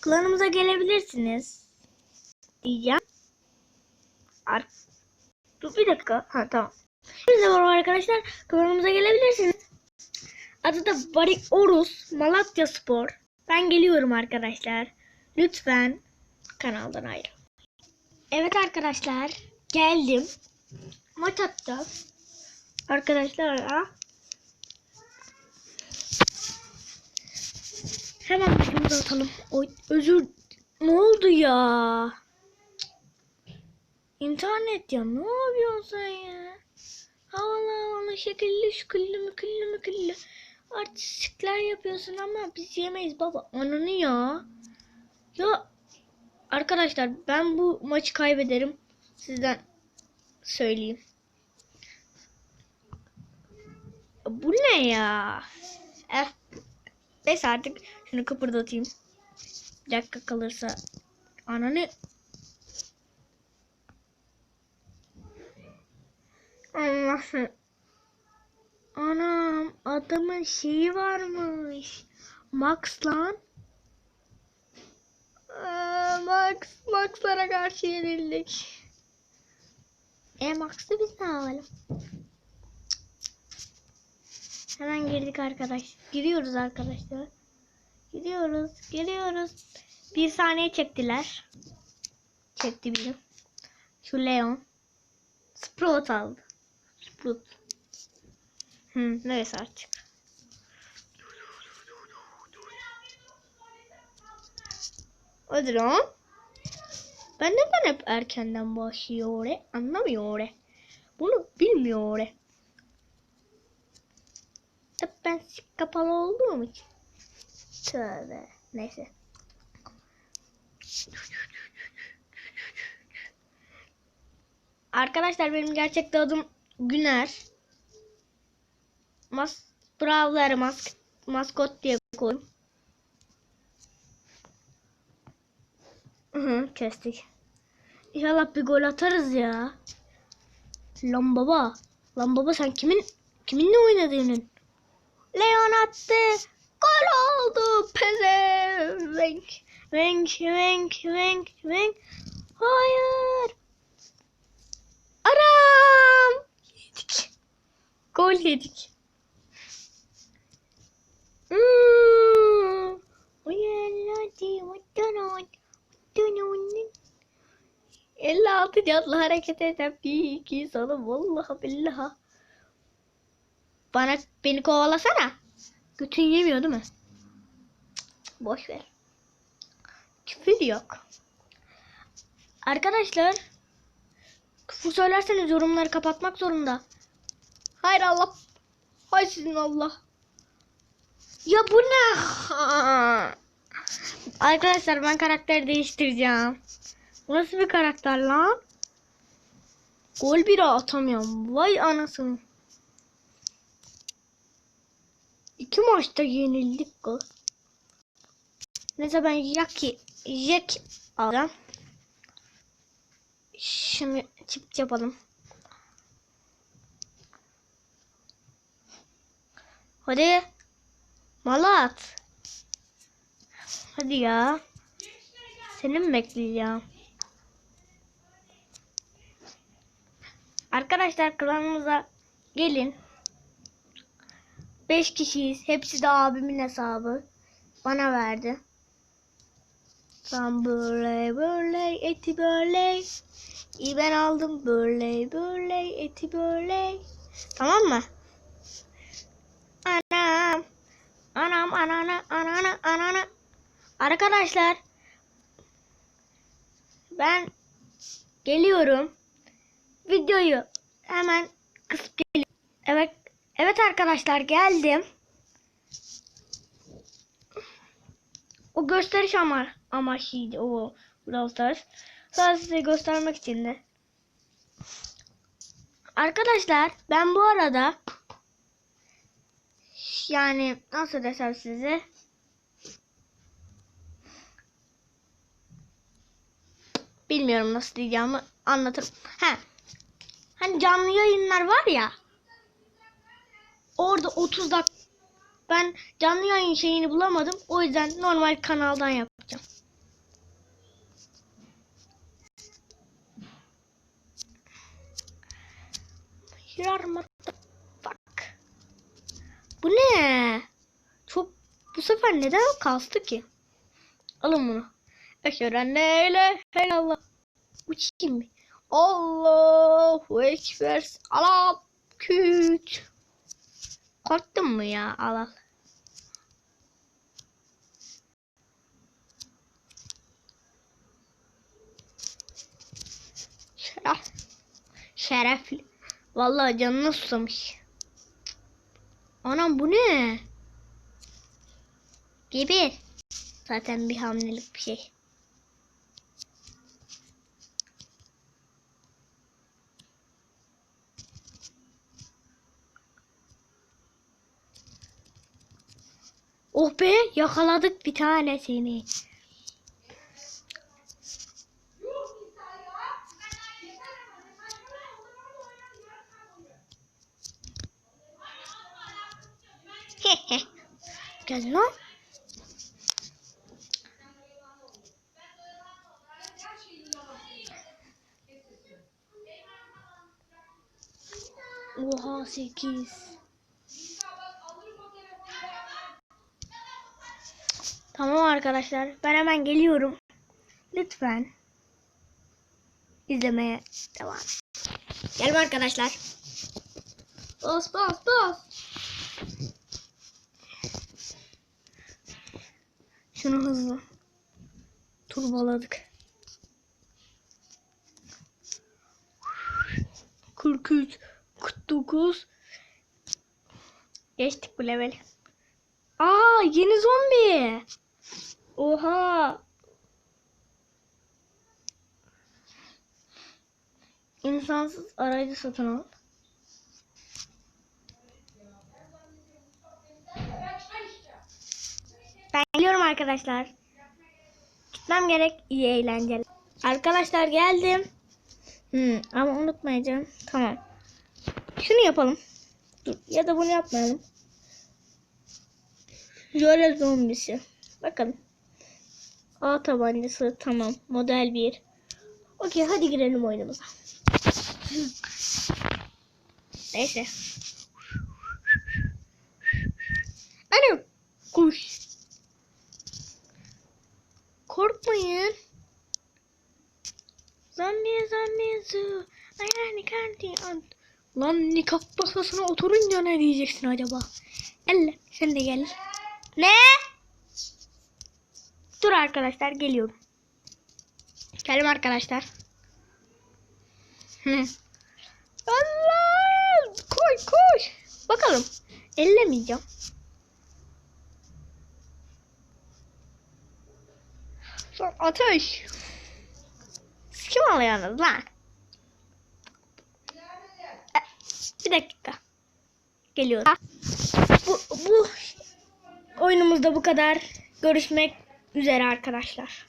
Klanımıza gelebilirsiniz. Diyeceğim. Ar Dur bir dakika. Ha tamam. Hepinize merhaba arkadaşlar. Klanımıza gelebilirsiniz. Adı da Bari Orus Malatya Spor. Ben geliyorum arkadaşlar. Lütfen kanaldan ayrı. Evet arkadaşlar. Geldim. Maç atacağız. Arkadaşlarla. Hemen videomuzu atalım. Oy, özür... Ne oldu ya? İnternet ya. Ne yapıyorsun sen ya? Havalı havalı şekilli şüküllü müküllü müküllü. Artistlikler yapıyorsun ama biz yemeyiz baba. Ananı ya. Ya arkadaşlar ben bu maçı kaybederim. Sizden söyleyeyim. Bu ne ya? Eh. Neyse artık şunu kıpırdatayım. Bir dakika kalırsa. Ananı. Allah'ım. Anam adamın şeyi varmış. Max lan. Max, Max'lara karşı yenildik. E Max'ı biz ne yapalım? Hemen girdik arkadaş. Giriyoruz arkadaşlar. Giriyoruz, giriyoruz. Bir saniye çektiler. Çekti biri. Şu Leon. Sprout aldı. Sprout. Hı, neyse artık. Hadi lan. Ben neden hep erkenden başlıyor? Anlamıyor. Bunu bilmiyor e. Hep ben kapalı olduğum için. Tövbe. Neyse. Arkadaşlar benim gerçek adım Güner. Mas Brawler mask maskot diye koydum. Hı kestik. İnşallah bir gol atarız ya. Lan baba. Lan baba sen kimin kiminle oynadığının? Leon attı. Gol oldu. Pezevenk. Venk venk venk venk. Hayır. Aram. Yedik. Gol yedik. Hmm. Vatanın. 56 canlı hareket eden bir iki sana vallahi billahi. Bana beni kovalasana. Götün yemiyor değil mi? Boş ver. Küfür yok. Arkadaşlar küfür söylerseniz yorumları kapatmak zorunda. Hayır Allah. Hay sizin Allah. Ya bu ne? Arkadaşlar ben karakter değiştireceğim. Nasıl bir karakter lan? Gol bile atamıyorum. Vay anasını. İki maçta yenildik gol. Neyse ben Jackie, Jack alacağım. Şimdi çift yapalım. Hadi. Malat. Hadi ya. Seni mi bekleyeceğim? Arkadaşlar klanımıza gelin. 5 kişiyiz. Hepsi de abimin hesabı. Bana verdi. Tam böyle böyle eti böyle. İyi ben aldım böyle böyle eti böyle. Tamam mı? Anam. Anam anana anana anana. Arkadaşlar ben geliyorum. Videoyu hemen kısıp geliyorum. Evet Evet arkadaşlar geldim. O gösteriş ama amaçlıydı o Brawl Stars. Sadece size göstermek için de. Arkadaşlar ben bu arada yani nasıl desem size bilmiyorum nasıl diyeceğimi anlatırım. He. Hani canlı yayınlar var ya. Orada 30 dak Ben canlı yayın şeyini bulamadım. O yüzden normal kanaldan yapacağım. Hirar Bak. Bu ne? Çok bu sefer neden kastı ki? Alın bunu. Eşhedü neyle helallah. Uçayım mı? Allahu Ekber. Allah küç. Korktun mu ya? Al al. Şeref. Şerefli. Vallahi canını susamış. Anam bu ne? Gibi. Zaten bir hamilelik bir şey. Oh be yakaladık bir tanesini. Gel lan. Oha 8. Tamam arkadaşlar. Ben hemen geliyorum. Lütfen izlemeye devam. Gelme arkadaşlar. Bas bas bas. Şunu hızlı. Turboladık. 43 49 Geçtik bu leveli. Aa yeni zombi. Oha. İnsansız aracı satın al. Ben geliyorum arkadaşlar. Gitmem gerek. İyi eğlenceler. Arkadaşlar geldim. Hmm, ama unutmayacağım. Tamam. Şunu yapalım. Dur, ya da bunu yapmayalım. Jöle zombisi. Bakalım. A tabancası tamam. Model 1. Okey hadi girelim oyunumuza. Neyse. Anam. Kuş. Korkmayın. Zanne zanne zu. Ayağını kanti an. Lan nikah masasına oturunca ne diyeceksin acaba? Elle sen de gel. Ne? Dur arkadaşlar geliyorum. Gelin arkadaşlar. Allah! Koy koy. Bakalım. Ellemeyeceğim. Son ateş. Kim alıyorsunuz lan? E, Bir dakika. Geliyorum. Bu, bu oyunumuzda bu kadar. Görüşmek üzere arkadaşlar.